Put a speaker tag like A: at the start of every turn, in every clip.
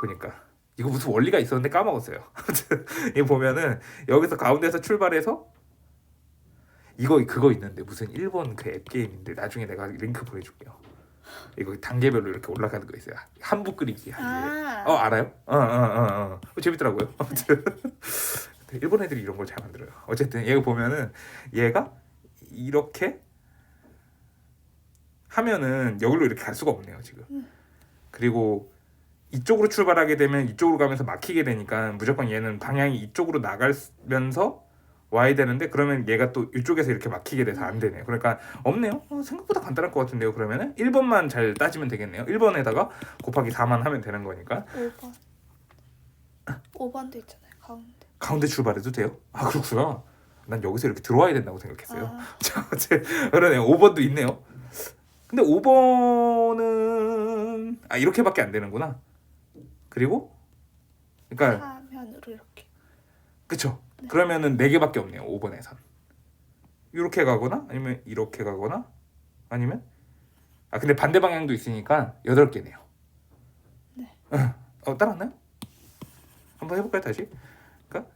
A: 보니까 이거 무슨 원리가 있었는데 까먹었어요. 이 보면은 여기서 가운데서 출발해서 이거 그거 있는데 무슨 일본 그 앱 게임인데 나중에 내가 링크 보내줄게요. 이거 단계별로 이렇게 올라가는 거 있어요. 한부 끓이기.
B: 아.
A: 어 알아요? 어어어 어, 어. 재밌더라고요. 아무튼 일본 애들이 이런 걸 잘 만들어요. 어쨌든 얘가 보면은 얘가 이렇게 하면은 여기로 이렇게 갈 수가 없네요 지금.
B: 음.
A: 그리고 이쪽으로 출발하게 되면 이쪽으로 가면서 막히게 되니까 무조건 얘는 방향이 이쪽으로 나가면서 와야 되는데 그러면 얘가 또 이쪽에서 이렇게 막히게 돼서 안 되네요. 그러니까 없네요. 어, 생각보다 간단할 것 같은데요. 그러면은 1번만 잘 따지면 되겠네요. 1번에다가 곱하기 4만 하면 되는 거니까
B: 5번. 5번도 있잖아요. 가운데.
A: 가운데 출발해도 돼요? 아 그렇구나. 난 여기서 이렇게 들어와야 된다고 생각했어요.
B: 아,
A: 그러네요. 5번도 있네요. 근데 5번은 아 이렇게밖에 안 되는구나. 그리고 그러니까
B: 화면으로 이렇게.
A: 그쵸?
B: 네.
A: 그러면은 네 개밖에 없네요. 5번에선. 이렇게 가거나 아니면 이렇게 가거나 아니면 아 근데 반대 방향도 있으니까 여덟 개네요.
B: 네.
A: 어 따라왔나요? 한번 해볼까요 다시? 그러니까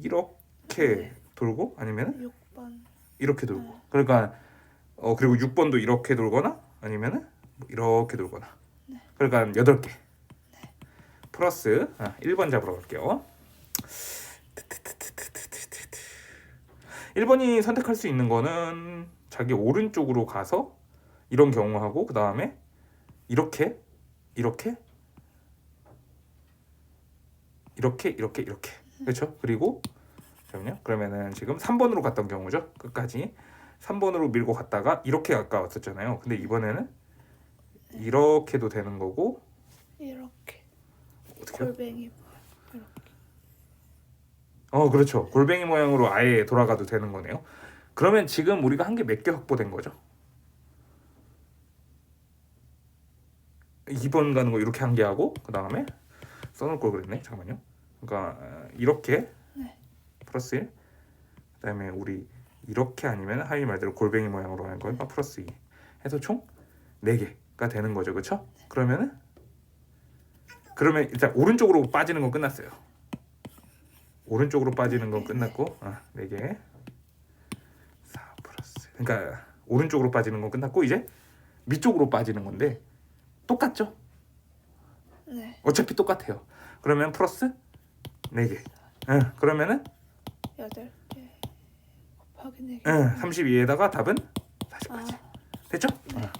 A: 이렇게
B: 네.
A: 돌고 아니면은
B: 6번.
A: 이렇게 돌고.
B: 네.
A: 그러니까 어 그리고 6번도 이렇게 돌거나 아니면은 뭐 이렇게 돌거나.
B: 네.
A: 그러니까 여덟 개. 플러스 아, 1번 잡으러 갈게요. 1번이 선택할 수 있는 거는 자기 오른쪽으로 가서 이런 경우 하고 그 다음에 이렇게 이렇게 이렇게 이렇게 이렇게 그렇죠? 그리고 잠깐만요. 그러면은 지금 3번으로 갔던 경우죠. 끝까지 3번으로 밀고 갔다가 이렇게 가까웠었잖아요. 근데 이번에는 이렇게도 되는 거고
B: 이렇게.
A: 어떻게? 요
B: 골뱅이. 이렇게.
A: 어 그렇죠. 골뱅이 모양으로 아예 돌아가도 되는 거네요. 그러면 지금 우리가 한개몇개 확보된 거죠? 2번 가는 거 이렇게 한 개 하고 그 다음에 써놓을 걸 그랬네. 잠깐만요. 그러니까 어, 이렇게
B: 네.
A: 플러스 1 그다음에 우리 이렇게 아니면 하이 말대로 골뱅이 모양으로 하는 거니까 플러스 2 해서 총 4개가 되는 거죠. 그렇죠? 그러면은 그러면 일단 오른쪽으로 빠지는 건 끝났어요. 오른쪽으로 빠지는 건 끝났고 아, 4개 4 플러스 그러니까 오른쪽으로 빠지는 건 끝났고 이제 밑쪽으로 빠지는 건데 똑같죠?
B: 네.
A: 어차피 똑같아요. 그러면 플러스 4개. 응, 그러면은
B: 8개. 곱하기 4개.
A: 응, 32에다가 답은 40까지.
B: 아,
A: 됐죠?
B: 네.
A: 어.